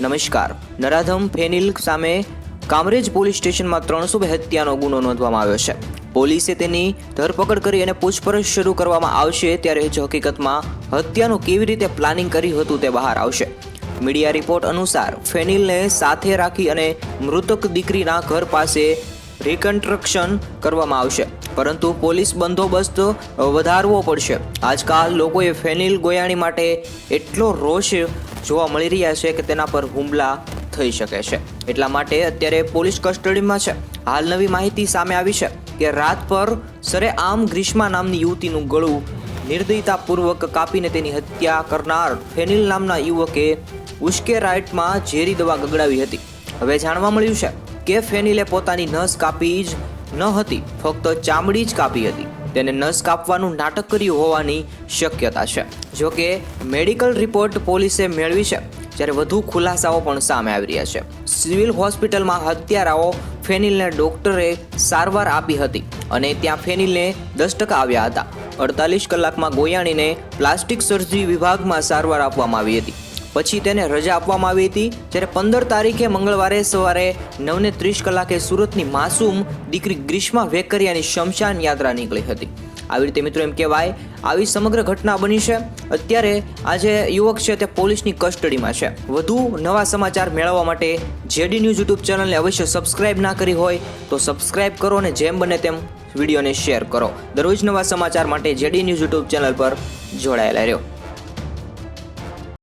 નમસ્કાર. નરાધમ ફેનિલ સામે કામરેજ પોલીસ સ્ટેશનમાં ત્રણસો બે હત્યાનો ગુનો નોંધવામાં આવ્યો છે. પોલીસે તેની ધરપકડ કરી અને પૂછપરછ શરૂ કરવામાં આવશે ત્યારે જ હકીકતમાં હત્યાનું કેવી રીતે પ્લાનિંગ કર્યું હતું તે બહાર આવશે. મીડિયા રિપોર્ટ અનુસાર ફેનિલને સાથે રાખી અને મૃતક દીકરીના ઘર પાસે રિકન્સ્ટ્રક્શન કરવામાં આવશે. પરંતુ પોલીસ બંદોબસ્ત વધારવો પડશે. આજકાલ લોકોએ ફેનિલ ગોયાણી માટે એટલો રોષ જોવા મળી રહ્યા છે કે તેના પર હુમલા થઈ શકે છે. એટલા માટે અત્યારે પોલીસ કસ્ટડીમાં છે. હાલ નવી માહિતી સામે આવી છે કે રાત પર સરેઆમ ગ્રીષ્મા નામની યુવતીનું ગળું નિર્દયતાપૂર્વક કાપીને તેની હત્યા કરનાર ફેનિલ નામના યુવકે ઉશ્કેરાઇટમાં ઝેરી દવા ગગડાવી હતી. હવે જાણવા મળ્યું છે કે ફેનિલે પોતાની નસ કાપી જ ન હતી, ફક્ત ચામડી જ કાપી હતી. તેને નસ કાપવાનું નાટક કર્યું હોવાની શક્યતા છે. જો કે મેડિકલ રિપોર્ટ પોલીસે મેળવી છે, જ્યારે વધુ ખુલાસાઓ પણ સામે આવી રહ્યા છે. સિવિલ હોસ્પિટલમાં હત્યારાઓ ફેનિલને ડોક્ટરે સારવાર આપી હતી અને ત્યાં ફેનિલને દસ ટકા આવ્યા હતા. અડતાલીસ કલાકમાં ગોયાણીને પ્લાસ્ટિક સર્જરી વિભાગમાં સારવાર આપવામાં આવી હતી. પછી તેને રજા આપવામાં આવી હતી. જ્યારે પંદર તારીખે મંગળવારે સવારે નવને ત્રીસ કલાકે સુરતની માસૂમ દીકરી ગ્રીષ્મા વેકરિયાની શમશાન યાત્રા નીકળી હતી. આવી રીતે મિત્રો એમ કહેવાય, આવી સમગ્ર ઘટના બની છે. અત્યારે આ જે યુવક છે તે પોલીસની કસ્ટડીમાં છે. વધુ નવા સમાચાર મેળવવા માટે જેડી ન્યૂઝ યુટ્યુબ ચેનલને અવશ્ય સબસ્ક્રાઇબ ના કરી હોય તો સબસ્ક્રાઇબ કરો અને જેમ બને તેમ વિડીયોને શેર કરો. દરરોજ નવા સમાચાર માટે જેડી ન્યૂઝ યુટ્યુબ ચેનલ પર જોડાયેલા રહ્યો.